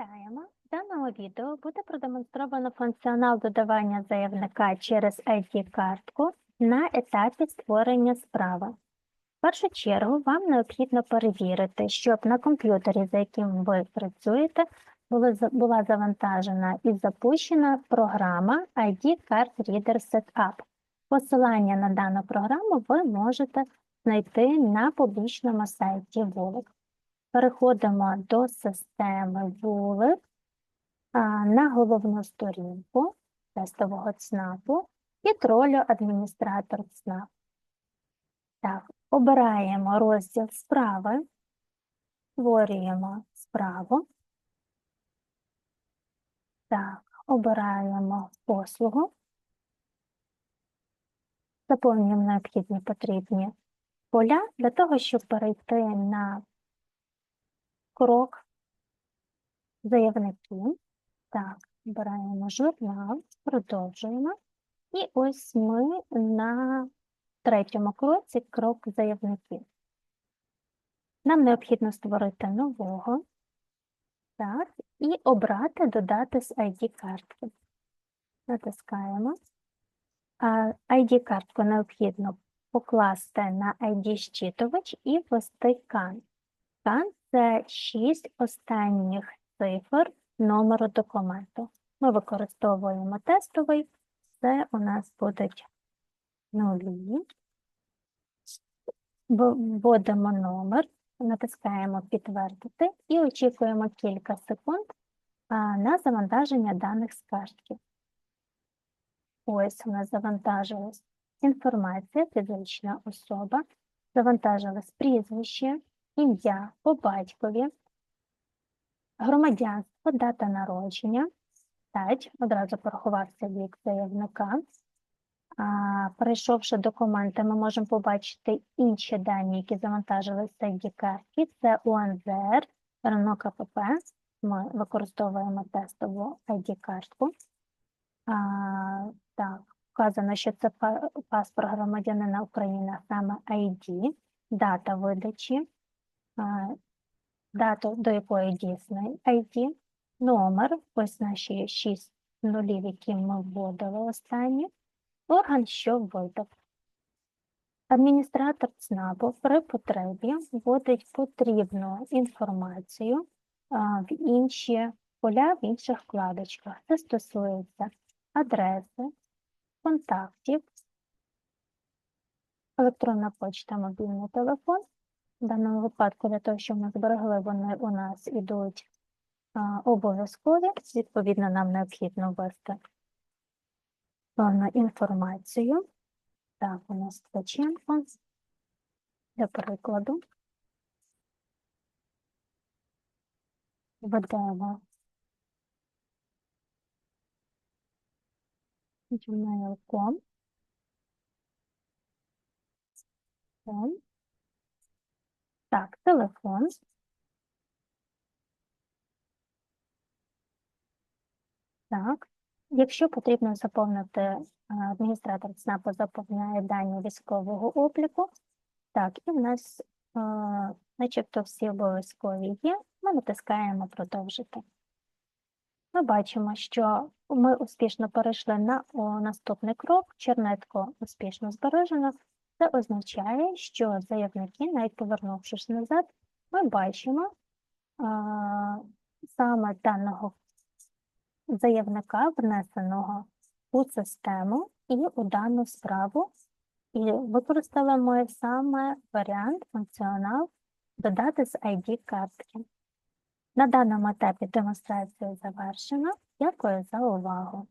Вітаємо! В даному відео буде продемонстровано функціонал додавання заявника через ID-картку на етапі створення справи. В першу чергу вам необхідно перевірити, щоб на комп'ютері, за яким ви працюєте, була завантажена і запущена програма ID Card Reader Setup. Посилання на дану програму ви можете знайти на публічному сайті вулик. Переходимо до системи вулик на головну сторінку тестового ЦНАПу під ролю адміністратор ЦНАП. Так, обираємо розділ справи, створюємо справу. Так, обираємо послугу. Заповнюємо необхідні потрібні поля для того, щоб перейти на крок заявники. Так, обираємо журнал, продовжуємо. І ось ми на третьому кроці крок заявників. Нам необхідно створити нового. Так, і обрати додати з ID-картки. Натискаємо. ID-картку необхідно покласти на ID-щитувач і ввести кан. Кан – це шість останніх цифр номеру документу. Ми використовуємо тестовий, це у нас будуть нулі. Вводимо номер, натискаємо підтвердити і очікуємо кілька секунд на завантаження даних з картки. Ось у нас завантажилась інформація, фізична особа, завантажилось прізвище, ім'я по батькові, громадянство, дата народження, стать, одразу порахувався вік заявника. А, Перейшовши документи, ми можемо побачити інші дані, які завантажилися з ID-картки. Це УНЗР, РНО КПП. Ми використовуємо тестову ID-картку. Так, вказано, що це паспорт громадянина України, саме ID, дата видачі, дату, до якої дійсний ID, номер, ось наші 6 нулів, які ми вводили останні, орган, що видав. Адміністратор ЦНАПу при потребі вводить потрібну інформацію в інші поля в інших вкладочках. Це стосується адреси, контактів, електронна почта, мобільний телефон. В даному випадку, для того, щоб ми зберегли, вони у нас ідуть а, обов'язкові. Відповідно, нам необхідно ввести певну інформацію. Так, у нас Ткаченко. Для прикладу. Введемо gmail.com. Так, телефон. Так. Якщо потрібно заповнити, е, адміністратор ЦНАПу заповняє дані військового обліку. Так, і в нас е, начебто всі обов'язкові є. Ми натискаємо продовжити. Ми бачимо, що ми успішно перейшли на о, наступний крок, чернетку успішно збережено. Це означає, що заявники, навіть повернувшись назад, ми бачимо а, саме даного заявника, внесеного у систему і у дану справу. І використали ми саме варіант, функціонал додати з ID-картки. На даному етапі демонстрація завершена. Дякую за увагу.